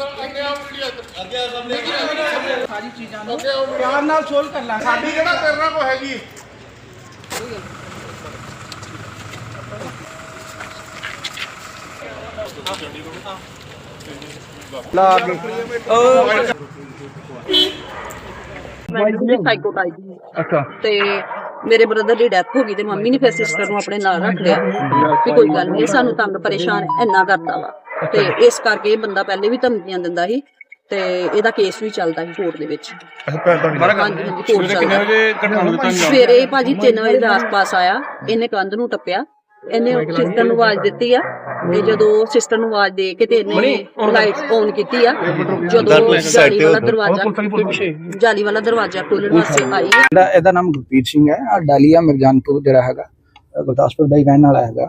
ਅੰਦਰ ਅੱਗੇ ਆਓ ਵੀਡੀਓ ਅੱਗੇ ਸਾਰੀ ਚੀਜ਼ਾਂ ਨੂੰ ਪਿਆਰ ਨਾਲ ਸੋਲਵ ਕਰ ਲਾਂਗੇ ਸਾਡੀ ਕਿਹੜਾ ਤੇਰੇ ਨਾਲ ਕੋ। ਹੈਗੀ ਮੈਡਮ ਸਾਈਕੋਟਾਈਪ ਅੱਛਾ। ਤੇ ਮੇਰੇ ਬ੍ਰਦਰ ਦੀ ਡੈਥ ਹੋ ਗਈ ਤੇ ਮੰਮੀ ਨੇ ਫਿਰ ਸਿਸਟਰ ਨੂੰ ਆਪਣੇ ਨਾਲ ਰੱਖ ਲਿਆ। ਵੀ ਕੋਈ ਗੱਲ ਨਹੀਂ ਸਾਨੂੰ ਤੰਗ ਪਰੇਸ਼ਾਨ ਇੰਨਾ ਕਰਦਾ ਵਾ। ਤੇ ਇਸ ਕਰਕੇ ਇਹ ਬੰਦਾ ਪਹਿਲੇ ਵੀ ਧਮਕੀਆਂ ਦਿੰਦਾ ਸੀ ਤੇ ਇਹਦਾ ਕੇਸ ਵੀ ਚੱਲਦਾ ਸੀ ਕੋਰਟ ਦੇ ਵਿੱਚ। ਹਾਂਜੀ ਹਾਂਜੀ ਕੋਰਟ ਚੱਲਦਾ। ਵਜੇ ਘਟਨਾ ਨੂੰ ਦਿੱਤਾ ਸਵੇਰੇ ਭਾਜੀ 3 ਵਜੇ ਦੇ ਆਸ-ਪਾਸ ਆਇਆ ਇਹਨੇ ਕੰਧ ਨੂੰ ਟੱਪਿਆ ਇਹਨੇ ਸਿਸਟਰ ਨੂੰ ਆਵਾਜ਼ ਦਿੱਤੀ ਆ ਤੇ ਜਦੋਂ ਸਿਸਟਰ ਨੂੰ ਆਵਾਜ਼ ਦੇ ਕੇ ਤੇ ਇਹਨੇ ਲਾਈਟਸ ਔਨ ਕੀਤੀ ਆ ਜਦੋਂ ਜਾਲੀ ਵਾਲਾ ਦਰਵਾਜ਼ਾ ਜਾਲੀ ਵਾਲਾ ਦਰਵਾਜ਼ਾ ਖੋਲ੍ਹਣ ਵਾਸਤੇ ਆਈ ਇਹਦਾ ਨਾਮ ਗੁਰਪ੍ਰੀਤ ਸਿੰਘ ਹੈ ਆ ਡਾਲੀਆ ਮਿਰਜ਼ਾਨਪੁਰ ਜਿਹੜਾ ਹੈਗਾ ਗੁਰਦਾਸਪੁਰ ਦਾ ਹੀ ਰਹਿਣ ਵਾਲਾ ਹੈਗਾ।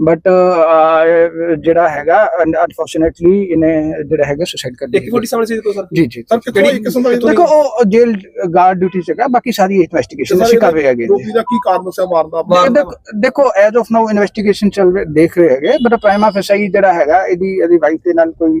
ਬਟ ਜਿਹੜਾ ਹੈਗਾ ਅਨਫੋਰਚੂਨੇਟਲੀ ਇਹਨੇ ਜਿਹੜਾ ਹੈਗਾ ਸੁਸਾਈਡ ਕਰ ਲਿਆ ਇੱਕ ਫੋਟੀ ਸਾਹਮਣੇ ਸੀ ਦੇਖੋ ਸਰ? ਜੀ ਜੀ ਸਰ ਇੱਕ ਕਿਸਮ ਦਾ ਦੇਖੋ ਉਹ ਜੇਲ੍ਹ ਗਾਰਡ ਡਿਊਟੀ ਸੀਗਾ ਬਾਕੀ ਸਾਰੀ ਇਨਵੈਸਟੀਗੇਸ਼ਨ ਅਸੀਂ ਕਰ ਰਹੇ ਹੈਗੇ। ਰੋਗੀ ਦਾ ਕੀ ਕਾਰਨ ਸੀ ਮਾਰਦਾ ਦੇ- ਦੇਖੋ- ਐਜ਼ ਆਫ ਨਾਓ ਇਨਵੈਸਟੀਗੇਸ਼ਨ ਚੱਲ ਰਹੀ ਦੇਖ ਰਹੇ ਹੈਗੇ ਬਟ ਪ੍ਰਾਈਮਾ ਫੈਸਾਈ ਜਿਹੜਾ ਹੈਗਾ ਇਹਦੀ ਇਹਦੀ ਵਾਈਫ ਦੇ ਨਾਲ ਕੋਈ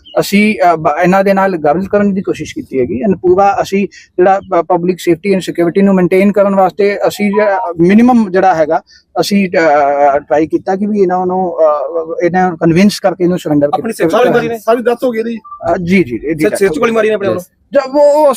ਅਸੀਂ ਅਹ, ਇਹਨਾਂ ਦੇ ਨਾਲ ਗੱਲ ਕਰਨ ਦੀ ਕੋਸ਼ਿਸ਼ ਕੀਤੀ ਹੈਗੀ ਐਂਡ ਪੂਰਾ ਅਸੀਂ ਜਿਹੜਾ ਪਬਲਿਕ ਸੇਫਟੀ ਐਂਡ ਸਿਕਿਉਰਿਟੀ ਨੂੰ ਮੇਨਟੇਨ ਕਰਨ ਵਾਸਤੇ ਅਸੀਂ ਮਿਨੀਮਮ ਜਿਹੜਾ ਹੈਗਾ ਅਸੀਂ ਟਰਾਈ ਕੀਤਾ ਕਿ ਵੀ ਇਹਨਾਂ ਨੂੰ ਇਹਨਾਂ ਨੂੰ ਕਨਵਿੰਸ ਕਰਕੇ ਇਹਨੂੰ ਸਰੈਂਡਰ ਆਪਣੀ safety ਵਾਲੀ ਮਰਜ਼ੀ ਨੇ? ਸਾਰੀ ਦੱਸ ਹੋ ਗਈ ਇਹਦੀ? ਜੀ ਜੀ ਇਹਦੀ ਸਿਰ ਗੋਲੀ ਮਾਰੀ ਨੇ ਆਪਣੇ ਵੱਲੋਂ? ਜਦ ਉਹ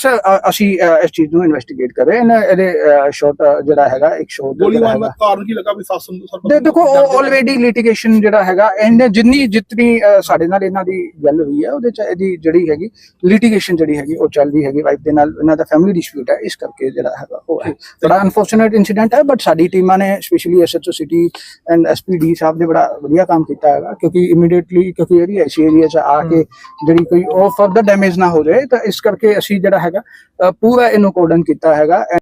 ਅਸੀਂ ਇਸ ਚੀਜ਼ ਨੂੰ ਇਨਵੈਸਟੀਗੇਟ ਕਰ ਰਹੇ ਹਾਂ। ਇਹਦੇ ਸ਼ਾਰਟ ਜਿਹੜਾ ਹੈਗਾ ਇੱਕ ਸ਼ੋਟ ਗੋਲੀ ਮਾਰਨ ਦਾ ਕਾਰਨ ਕੀ ਲੱਗਾ ਵੀ ਸੱਸ ਨੂੰ ਸਰ ਦੇ ਦੇਖੋ ਆਲਰੇਡੀ ਲਿਟੀਗੇਸ਼ਨ ਜਿਹੜਾ ਹੈਗਾ ਇਹਨੇ ਜਿੰਨੀ ਜਿਤਨੀ ਸਾਡੇ ਨਾਲ ਇਹਨਾਂ ਦੀ ਗੱਲ ਹੋਈ ਹੈ ਉਹਦੇ ਚ ਇਹਦੀ ਜਿਹੜੀ ਹੈਗੀ ਲਿਟੀਗੇਸ਼ਨ ਜਿਹੜੀ ਹੈਗੀ ਉਹ ਚੱਲ ਰਹੀ ਹੈਗੀ। ਵਾਈਫ ਦੇ ਨਾਲ ਇਹਨਾਂ ਦਾ ਫੈਮਿਲੀ ਡਿਸਪਿਊਟ ਹੈ ਇਸ ਕਰਕੇ ਜਿਹੜਾ ਹੈਗਾ ਉਹ ਹੈ। ਬੜਾ ਅਨਫੋਰਚੂਨੇਟ ਇਨਸੀਡੈਂਟ ਹੈ ਬਟ ਸਾਡੀ ਟੀਮਾਂ ਨੇ specially SHO city and SPD ਸਾਹਿਬ ਨੇ ਬੜਾ ਵਧੀਆ ਕੰਮ ਕੀਤਾ ਹੈਗਾ, ਕਿਉਂਕਿ ਇਮੀਡੀਏਟਲੀ ਕਿਉਂਕਿ ਇਹਦੀ ਐਸੀ ਏਰੀਆ ਚ ਆ ਕੇ ਜਿਹੜੀ ਕੋਈ ਉਹ ਫਰਦਰ ਡੈਮੇਜ ਨਾ ਹੋ ਜਾਏ, ਤਾਂ ਇਸ ਕਰਕੇ ਅਸੀਂ ਜਿਹੜਾ ਹੈਗਾ ਪੂਰਾ ਇਹਨੂੰ ਕੋਡਨ ਕੀਤਾ ਹੈਗਾ।